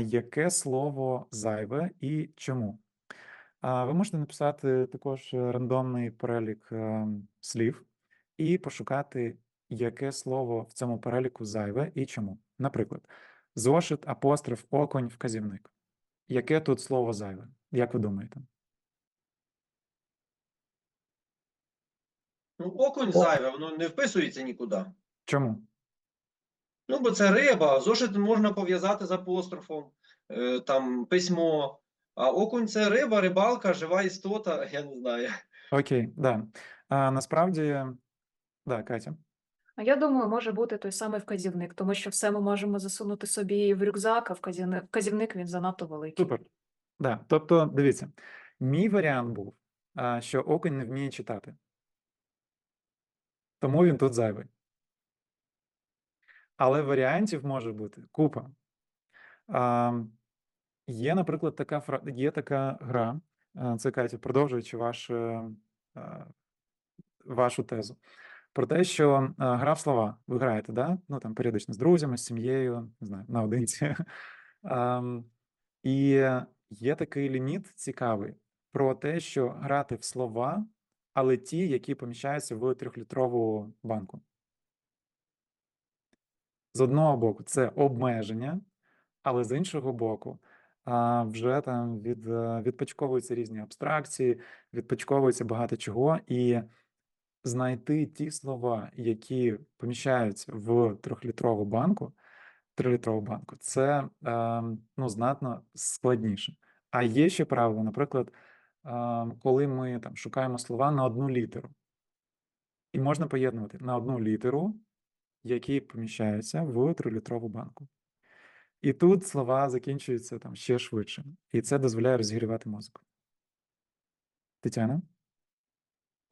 Яке слово зайве і чому? Ви можете написати також рандомний перелік е, слів і пошукати, яке слово в цьому переліку зайве і чому. Наприклад, зошит, апостроф, оконь, вказівник. Яке тут слово зайве? Як ви думаєте? Ну, окунь зайве, воно не вписується нікуди. Чому? Ну, бо це риба, зошит можна пов'язати з апострофом, е, там письмо. А окунь це риба, рибалка, жива істота, я не знаю. Окей, да. А, насправді, да, Катя. А я думаю, може бути той самий вказівник, тому що все ми можемо засунути собі в рюкзак, а вказівник, вказівник він занадто великий. Супер. Да. Тобто, дивіться, мій варіант був, що окунь не вміє читати. Тому він тут зайвий. Але варіантів може бути купа. А, є, наприклад, така, фра... є така гра, це Катя, продовжуючи ваш, е, вашу тезу, про те, що гра в слова ви граєте, да? ну, там, періодично з друзями, з сім'єю, не знаю, наодинці. І є такий ліміт цікавий про те, що грати в слова, але ті, які поміщаються в трьохлітрову банку. З одного боку, це обмеження, але з іншого боку, вже там від, е, відпочковуються різні абстракції, відпочковується багато чого, і знайти ті слова, які поміщаються в трьохлітрову банку, трилітрову банку, це е, ну, знатно складніше. А є ще правило, наприклад, е, коли ми там шукаємо слова на одну літеру, і можна поєднувати на одну літеру, які поміщаються в трилітрову банку. І тут слова закінчуються там ще швидше, і це дозволяє розігрівати мозок. Тетяна?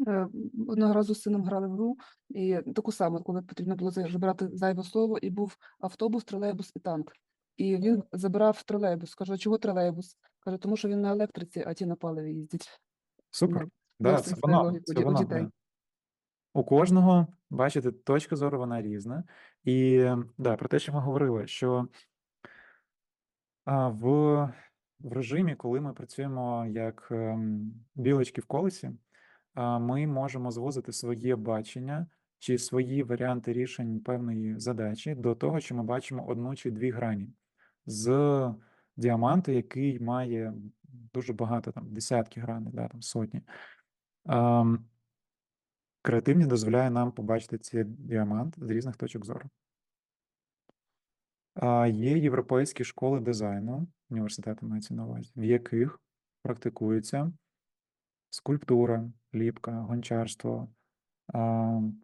Е, Одного разу з сином грали в гру, і таку саму, коли потрібно було за- забрати зайве слово, і був автобус, тролейбус і танк. І він забирав тролейбус. Каже, чого тролейбус? Каже, тому що він на електриці, а ті на паливі їздять. Супер. Ну, Да, це воно, це дітей. да. У кожного, бачите, точка зору вона різна. І да, про те, що ми говорили, що в, в режимі, коли ми працюємо як ем, білочки в колесі, ми можемо звозити своє бачення чи свої варіанти рішень певної задачі до того, що ми бачимо одну чи дві грані з діаманту, який має дуже багато там десятки граней, да, там сотні. Ам, Креативність дозволяє нам побачити цей діамант з різних точок зору. Є європейські школи дизайну, університети мається на увазі, в яких практикується скульптура, ліпка, гончарство,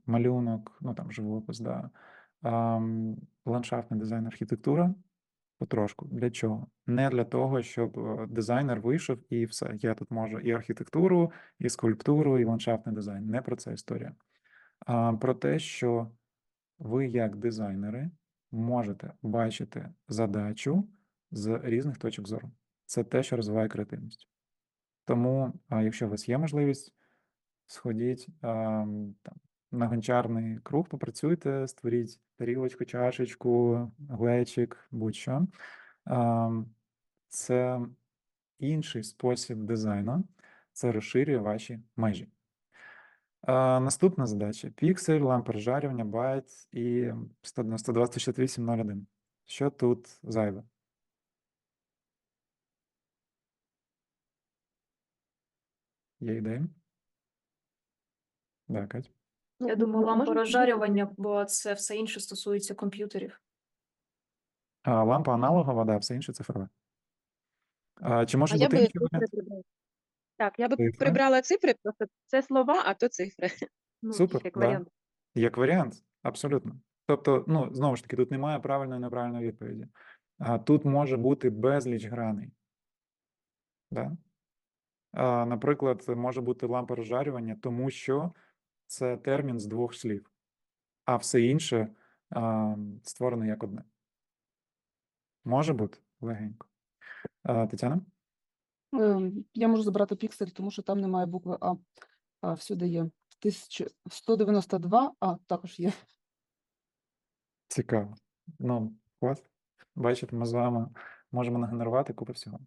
малюнок, ну там живопис, да, ландшафтний дизайн, архітектура. Потрошку. Для чого? Не для того, щоб е, дизайнер вийшов і все. Я тут можу і архітектуру, і скульптуру, і ландшафтний дизайн. Не про це історія. А про те, що ви, як дизайнери, можете бачити задачу з різних точок зору. Це те, що розвиває креативність. Тому, якщо у вас є можливість, сходіть там, на гончарний круг, попрацюйте, створіть тарілочку, чашечку, глечик, будь-що. Це інший спосіб дизайну, це розширює ваші межі. Наступна задача: піксель, лампа розжарювання, байт і 128.01. Що тут зайве? Є ідеї? Да, Кать? Я думаю, лампа Можна розжарювання, бо це все інше стосується комп'ютерів. А, лампа аналогова, да, все інше цифрове. А, чи А може я бути би інший цифри варіант? прибрала. Так, я би Цифри? прибрала цифри, просто це слова, а то цифри. Ну, Супер, як да. варіант. Як варіант, абсолютно. Тобто, ну, знову ж таки, тут немає правильної і неправильної відповіді. А, тут може бути безліч граней. Да? А, наприклад, може бути лампа розжарювання, тому що це термін з двох слів, а все інше а, створено як одне. Може бути легенько. А, Тетяна? Ем, Я можу забрати піксель, тому що там немає букви А. А всюди є 1192, а також є. Цікаво. Ну, клас. Бачите, ми з вами можемо нагенерувати купу всього.